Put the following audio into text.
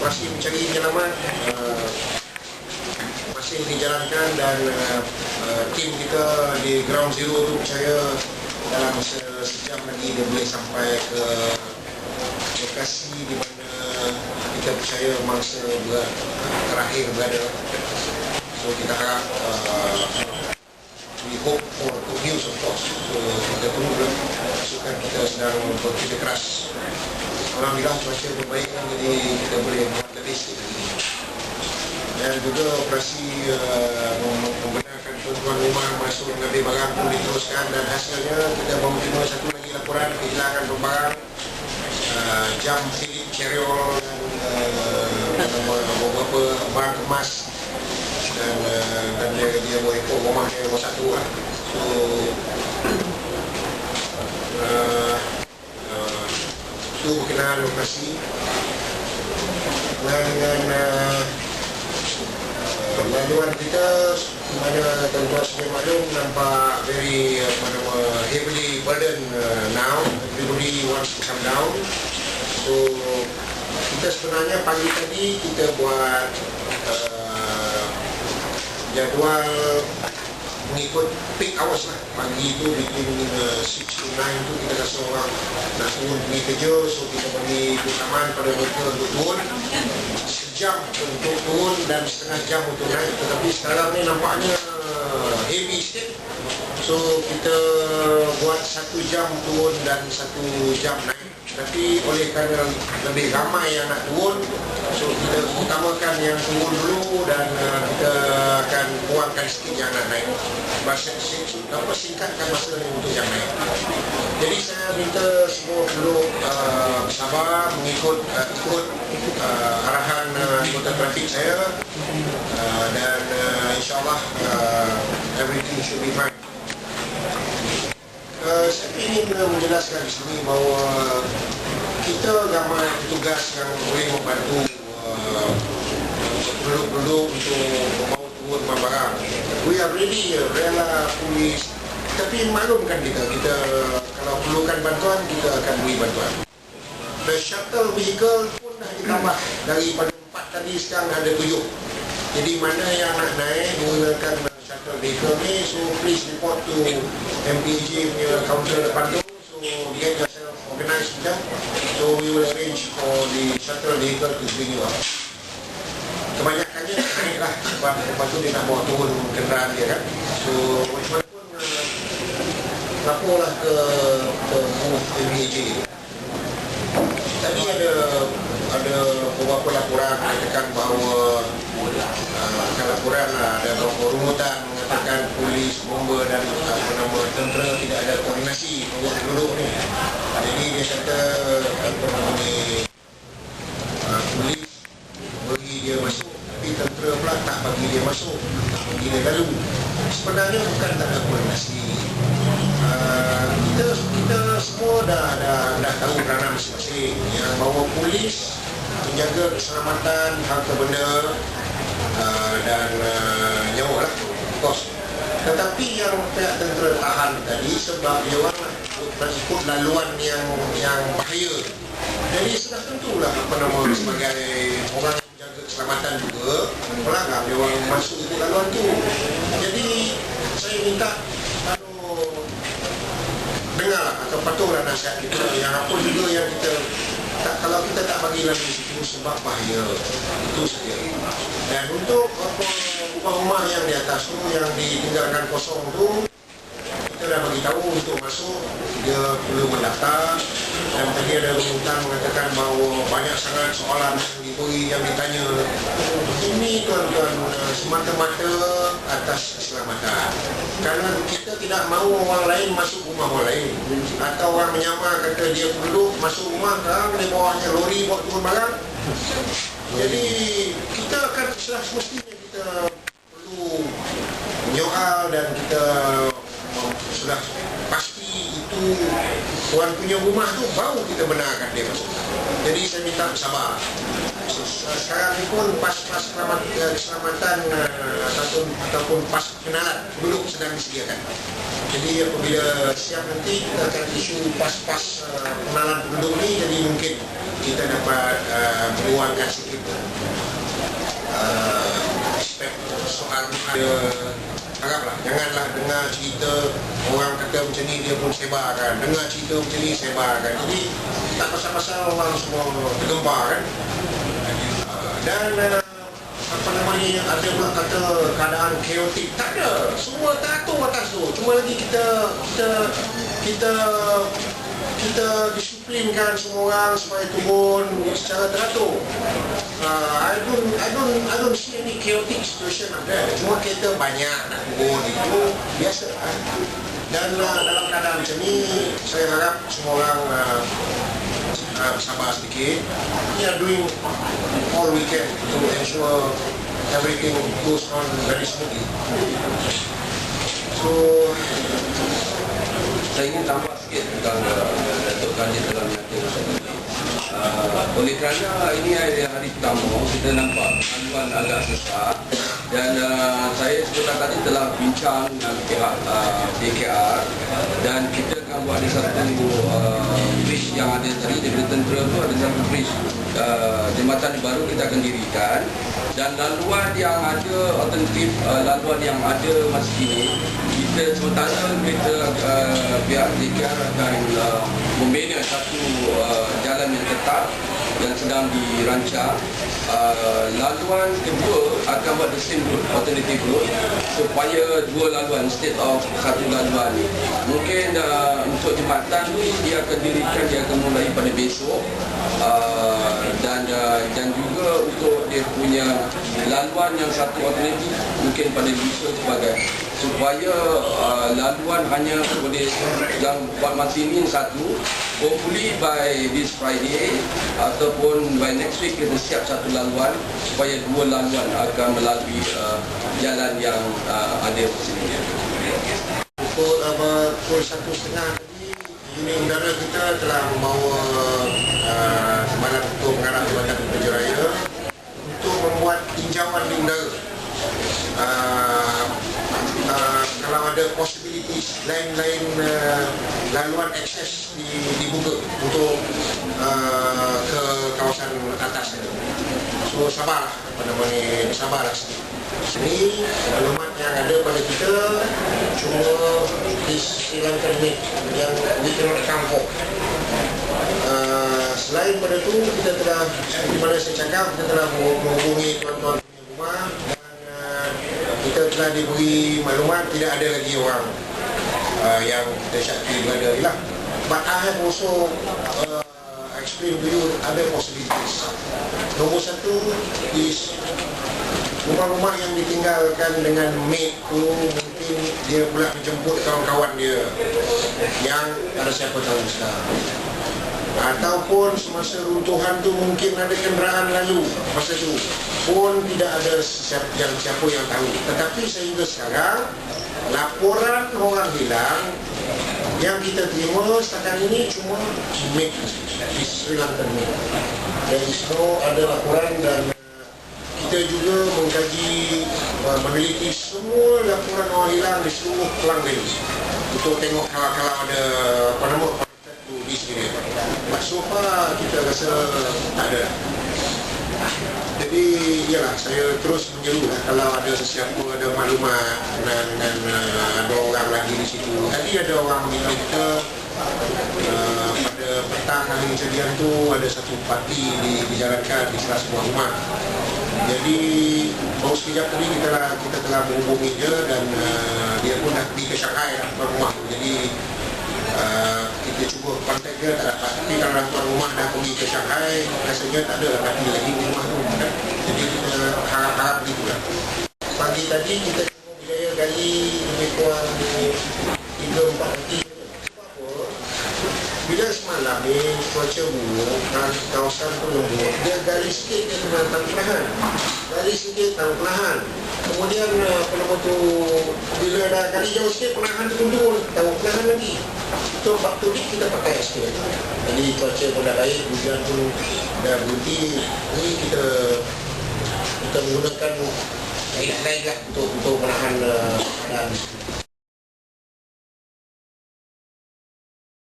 operasi mencari penyelamat uh, masih dijalankan dan uh, uh, tim kita di ground zero tu percaya dalam masa sejam lagi dia boleh sampai ke lokasi di mana kita percaya mangsa ber, terakhir berada. So kita harap uh, we hope for good news of course. So kita tunggu lah pasukan kita sedang bekerja keras. Alhamdulillah cuaca berbaik kan jadi kita boleh buat lebih sikit. Dan juga operasi uh, membenarkan tuan-tuan rumah masuk mengambil barang pun diteruskan dan hasilnya kita menerima satu lagi laporan kehilangan barang uh, jam Philip Cheriol dan uh, beberapa barang kemas dan uh, dan dia bawa ekor rumah dia rumah satu lah. So uh, uh, itu berkenaan lokasi. Dengan dengan uh, laluan kita mana tuan-tuan sedia maklum nampak very apa nama heavily burden uh, now. Everybody wants to come down. So kita sebenarnya pagi tadi kita buat uh, jadual mengikut peak hours lah. Pagi tu between uh, 6 to 9 tu kita rasa orang nak turun pergi kerja so kita bagi keutamaan pada mereka untuk turun. Sejam untuk turun dan setengah jam untuk naik. Tetapi sekarang ni nampaknya heavy sikit. So kita buat satu jam turun dan satu jam naik. Tapi oleh kerana lebih ramai yang nak turun so kita utamakan yang turun dulu dan uh, kita akan kurangkan sikit yang nak naik. Masa apa singkatkan masa ni untuk yang naik? Jadi saya minta semua dulu uh, sabar mengikut uh, ikut uh, arahan uh, anggota trafik saya. Uh, dan uh, insyaallah uh, everything should be fine. Uh, saya ingin uh, menjelaskan di sini bahawa kita ramai petugas yang boleh membantu uh, penduduk-penduduk untuk membawa turun barang. We are ready, rela polis. Tapi maklumkan kita, kita kalau perlukan bantuan, kita akan beri bantuan. The shuttle vehicle pun dah ditambah daripada empat tadi sekarang ada tujuh. Jadi mana yang nak naik menggunakan shuttle vehicle ni, so please report to MPG punya counter depan tu. So get yourself organized kita. So we will arrange for the shuttle vehicle to bring you up. Kebanyakannya naik lah sebab lepas tu dia nak bawa turun kenderaan dia kan. So mana pun uh, laporlah ke ke MPG. Tadi ada ada beberapa laporan mengatakan bahawa uh, laporan lah, ada beberapa rumutan mengatakan polis, bomba dan apa nama tentera tidak ada koordinasi untuk penduduk ni. Jadi dia kata apa nama ni uh, polis bagi dia masuk tapi tentera pula tak bagi dia masuk tak bagi dia lalu sebenarnya bukan tak ada koordinasi. Uh, kita kita semua dah dah dah tahu peranan masing-masing yang bahawa polis menjaga keselamatan harta benda uh, dan uh, nyawa lah course tetapi yang pihak tentera tahan tadi sebab dia orang nak ikut laluan yang yang bahaya. Jadi sudah tentulah apa nama sebagai orang menjaga keselamatan juga pelanggar dia orang masuk ikut laluan tu. Jadi minta kalau dengar atau patuhlah nasihat kita yang apa juga yang kita tak, kalau kita tak bagi lalu situ sebab bahaya. Itu saja. Dan untuk apa rumah-rumah yang di atas tu yang ditinggalkan kosong tu kita dah bagi tahu untuk masuk dia perlu mendaftar. Dan tadi ada rumutan mengatakan bahawa banyak sangat soalan yang diberi yang ditanya. Ini tuan-tuan eh, semata-mata atas keselamatan kerana kita tidak mahu orang lain masuk rumah orang lain atau orang menyamar kata dia penduduk masuk rumah sekarang di bawahnya lori buat turun barang jadi kita akan sudah semestinya kita perlu menyoal dan kita sudah pasti itu tuan punya rumah tu baru kita benarkan dia masuk. Jadi saya minta sabar. Sekarang ni pun pas-pas selamat, keselamatan uh, ataupun, ataupun pas kenalan penduduk sedang disediakan. Jadi apabila siap nanti kita akan isu pas-pas uh, kenalan penduduk ni jadi mungkin kita dapat uh, meluangkan sikit uh, aspek soal ada haraplah janganlah dengar cerita orang kata macam ni dia pun sebarkan dengar cerita macam ni sebarkan jadi tak pasal-pasal orang semua tergempar kan. Dan uh, namanya ada pula kata keadaan chaotic. Tak ada. Semua teratur atas tu. Cuma lagi kita kita kita kita disiplinkan semua orang supaya turun secara teratur. Uh, I don't I don't I don't see any chaotic situation ada. Cuma kita banyak nak turun itu. Biasa. Kan? dan uh, dalam keadaan macam ni saya harap semua orang uh, uh, sabar sedikit. We are doing all we can to ensure everything goes on very smoothly. So, saya ingin tambah sikit tentang uh, Datuk Khadir dalam nyata uh, oleh kerana ini hari, hari pertama kita nampak panduan agak susah dan uh, saya sebentar tadi telah bincang dengan pihak uh, DKR dan kita akan buat ada satu uh, bridge yang ada tadi daripada tentera tu ada satu bridge uh, jambatan baru kita akan dirikan. Dan laluan yang ada alternatif uh, laluan yang ada masa kini kita sementara kita uh, pihak DKR akan uh, membina satu uh, jalan yang tetap yang sedang dirancang. Uh, laluan kedua akan buat the same route alternative route supaya dua laluan instead of satu laluan mungkin uh, untuk jembatan ni dia akan dirikan dia akan mulai pada besok. Uh, dan uh, dan juga untuk dia punya laluan yang satu alternatif mungkin pada lusa sebagai supaya uh, laluan hanya boleh yang buat masa ini satu hopefully by this Friday ataupun by next week kita siap satu laluan supaya dua laluan akan melalui uh, jalan yang uh, ada di sini. pukul apa pukul satu setengah unit udara kita telah membawa uh, semalam untuk mengarah Jabatan Pekerja Raya untuk membuat tinjauan di udara. Uh, uh, kalau ada possibilities lain-lain uh, laluan akses di, dibuka untuk uh, ke kawasan atas itu. So sabarlah apa nama ni sabarlah sikit. Ini maklumat yang ada pada kita cuma di Lankan ni yang we cannot account for. Uh, selain pada tu kita telah seperti mana saya cakap kita telah menghubungi tuan-tuan punya rumah dan uh, telah diberi maklumat tidak ada lagi orang uh, yang kita syaki berada lah. But I have also uh, explain to you other possibilities. Nombor satu is rumah-rumah yang ditinggalkan dengan maid tu mungkin dia pula menjemput kawan-kawan dia yang ada siapa tahu sekarang. Ataupun semasa runtuhan tu mungkin ada kenderaan lalu masa tu pun tidak ada siapa yang, siapa yang tahu. Tetapi sehingga sekarang laporan orang hilang yang kita terima setakat ini cuma maid di Sri Lanka. There is no ada laporan dan uh, kita juga mengkaji uh, meneliti semua laporan orang hilang di seluruh Kelang Valley untuk tengok kalau-kalau ada apa nama di sini. So far kita rasa tak ada. Jadi yalah saya terus menyeru lah kalau ada sesiapa ada maklumat dan, dan uh, ada orang lagi di situ. Tadi ada orang kita uh, pada petang hari kejadian tu ada satu parti di, dijalankan di salah sebuah rumah. Jadi baru sekejap tadi kita lah, kita telah menghubungi dia dan uh, dia pun dah pergi ke Shanghai lah rumah tu. Jadi uh, kita cuba kontak dia tak dapat. Tapi kalau tuan rumah dah pergi ke Shanghai rasanya tak ada lagi lagi di rumah tu. Kan? Jadi kita harap-harap begitu lah. Pagi tadi kita tengok berjaya gali lebih kurang 3-4 hati. Sebab apa? Bila semalam ni cuaca buruk dan kawasan tu lembut, dia gali sikit dia kena tang perlahan. Gali sikit tang perlahan. Kemudian uh, apa nama tu bila dah gali jauh sikit perlahan tu turun, tang perlahan lagi. Itu waktu ni kita pakai sikit. Jadi cuaca pun dah baik, hujan pun dah berhenti. Ni kita kita menggunakan lain-lain lah untuk untuk menahan uh,